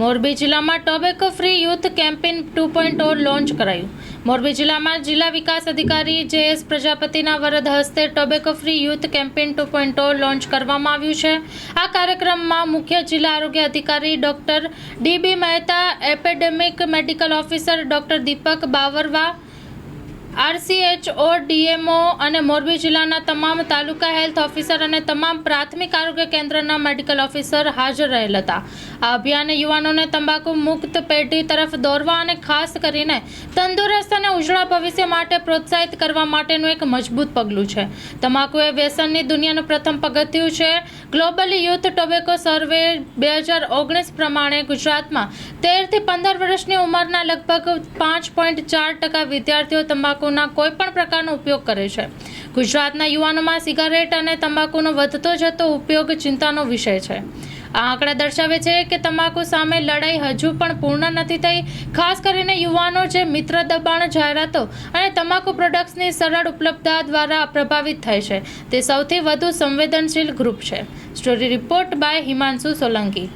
મોરબી જિલ્લામાં tobacco free youth campaign two point launch કરાયું. મોરબી જિલ્લામાં જિલ્લા વિકાસ અધિકારી જે એસ પ્રજાપતિના વરદ હસ્તે tobacco free youth campaign two point launch કરવામાં આવ્યું છે. આ કાર્યક્રમમાં મુખ્ય જિલ્લા આરોગ્ય અધિકારી doctor DB Mehta, epidemic medical officer doctor Deepak Bavarva RCHO, DMO અને મોરબી જિલ્લાના તમામ તાલુકા હેલ્થ ઓફિસર અને તમામ પ્રાથમિક આરોગ્ય કેન્દ્રના મેડિકલ ઓફિસર હાજર રહેલ હતા. આ અભિયાન યુવાનોને તંબાકુ મુક્ત પેઢી તરફ દોરવા અને ખાસ કરીને તંદુરસ્ત અને ઉજળા ભવિષ્ય માટે પ્રોત્સાહિત કરવા માટેનું એક મજબૂત પગલું છે. તમાકુ એ વ્યસનની દુનિયાનું પ્રથમ પગથિયું છે. ગ્લોબલી યુથ ટોબેકો સર્વે બે હજાર ઓગણીસ પ્રમાણે ગુજરાતમાં તેરથી પંદર વર્ષની ઉંમરના લગભગ પાંચ પોઈન્ટ ચાર ટકા વિદ્યાર્થીઓ તંબાકુના કોઈ પણ પ્રકારનો ઉપયોગ કરે છે. ગુજરાતના યુવાનોમાં સિગારેટ અને તંબાકુનો વધતો જતો ઉપયોગ ચિંતાનો વિષય છે. આ આંકડા દર્શાવે છે કે તમાકુ સામે લડાઈ હજુ પણ પૂર્ણ નથી થઈ. ખાસ કરીને યુવાનો જે મિત્ર દબાણ જાહેરાતો અને તમાકુ પ્રોડક્ટ્સની સરળ ઉપલબ્ધતા દ્વારા પ્રભાવિત થાય છે. તે સૌથી વધુ સંવેદનશીલ ગ્રુપ છે. Story report by Himanshu Solanki.